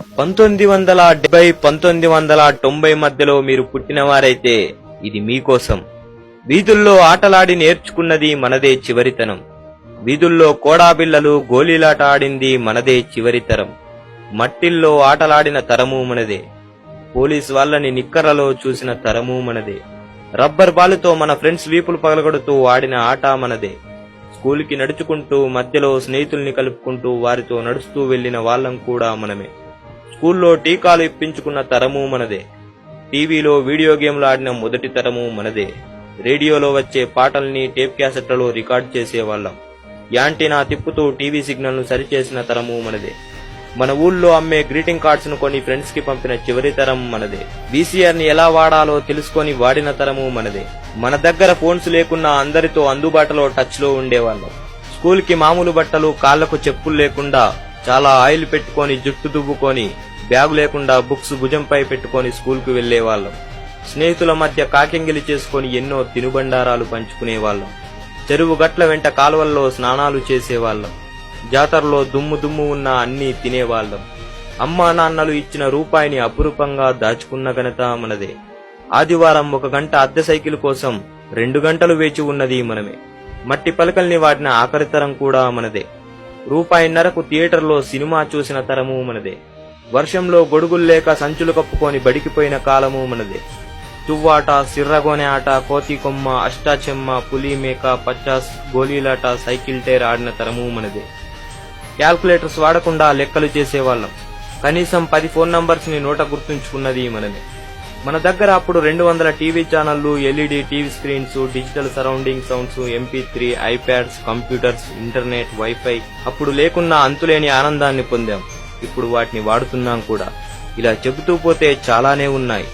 పంతొమ్మిది వందల డెబ్బై పంతొమ్మిది వందల తొంభై మధ్యలో మీరు పుట్టినవారైతే ఇది మీకోసం. వీధుల్లో ఆటలాడి నేర్చుకున్నది మనదే చివరితనం. వీధుల్లో కోడాబిళ్ళలు గోళీలాట ఆడింది మనదే చివరితరం. మట్టిల్లో ఆటలాడిన తరము మనదే. పోలీస్ వాళ్ళని నిక్కరలో చూసిన తరము మనదే. రబ్బర్ బాలుతో మన ఫ్రెండ్స్ వీపులు పగలగొడుతూ ఆడిన ఆట మనదే. స్కూల్కి నడుచుకుంటూ మధ్యలో స్నేహితుల్ని కలుపుకుంటూ వారితో నడుస్తూ వెళ్ళిన వాళ్ళం కూడా మనమే. స్కూల్లో టీకాలు ఇప్పించుకున్న తరము మనదే. టీవీలో వీడియో గేమ్లు ఆడిన మొదటి తరము మనదే. రేడియోలో వచ్చే పాటల్ని టేప్ క్యాసెట్లలో రికార్డ్ చేసేవాళ్ళం. యాంటీనా తిప్పుతూ టీవీ సిగ్నల్ను సరిచేసిన తరము మనదే. మన ఊళ్ళో అమ్మే గ్రీటింగ్ కార్డ్స్ను ఫ్రెండ్స్కి ఫ్రెండ్స్కి పంపిన చివరి తరం మనదే. వీసీఆర్ని ఎలా వాడాలో తెలుసుకొని వాడిన తరము మనదే. మన దగ్గర ఫోన్స్ లేకున్నా అందరితో అందుబాటులో టచ్లో ఉండేవాళ్ళం. స్కూల్కి మామూలు బట్టలు కాళ్ళకు చెప్పులు లేకుండా చాలా ఆయిల్ పెట్టుకొని జుట్టు దువ్వుకొని బ్యాగు లేకుండా బుక్స్ భుజంపై పెట్టుకొని స్కూల్కు వెళ్ళేవాళ్ళం స్నేహితుల మధ్య కాకింగిలి చేసుకొని ఎన్నో తినుబండారాలు పంచుకునేవాళ్ళం. చెరువు గట్ల వెంట కాలువల్లో స్నానాలు చేసేవాళ్ళం. జాతరలో దుమ్ము దుమ్ము ఉన్న అన్నీ తినేవాళ్ళం. అమ్మా నాన్నలు ఇచ్చిన రూపాయిని అపురూపంగా దాచుకున్న ఘనత మనదే. ఆదివారం ఒక గంట అద్దె సైకిల్ కోసం రెండు గంటలు వేచి ఉన్నది మనమే. మట్టి పలకల్ని వాడిన ఆఖరితరం కూడా మనదే. రూపాయిన్నరకు థియేటర్లో సినిమా చూసిన తరము మనదే. వర్షంలో గొడుగులు లేక సంచులు కప్పుకొని బడికిపోయిన కాలము మనదే. తువ్వాట సిర్రగోనె ఆట కోతి కొమ్మ అష్టాచెమ్మ పులి మేక పచ్చాస్ గోలీలాట సైకిల్ టైర్ ఆడిన తరము మనదే. క్యాల్కులేటర్స్ వాడకుండా లెక్కలు చేసేవాళ్ళం. కనీసం పది ఫోన్ నంబర్స్ని నోట గుర్తుంచుకున్నది మనమే మన దగ్గర అప్పుడు రెండు వందల టీవీ ఛానళ్ళు LED TV screens digital surrounding sounds MP three iPads computers internet wifi. అప్పుడు లేకున్నా అంతులేని ఆనందాన్ని పొందాం. ఇప్పుడు వాటిని వాడుతున్నాం కూడా. ఇలా చెబుతూ పోతే చాలానే ఉన్నాయి.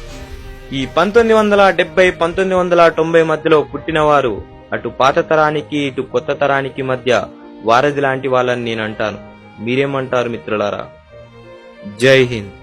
ఈ పంతొమ్మిది వందల డెబ్బై పంతొమ్మిది వందల తొంభై మధ్యలో పుట్టినవారు అటు పాత తరానికి ఇటు కొత్త తరానికి మధ్య వారధి లాంటి వాళ్ళని నేను అంటాను మీరేమంటారు మిత్రులారా? జై హింద్.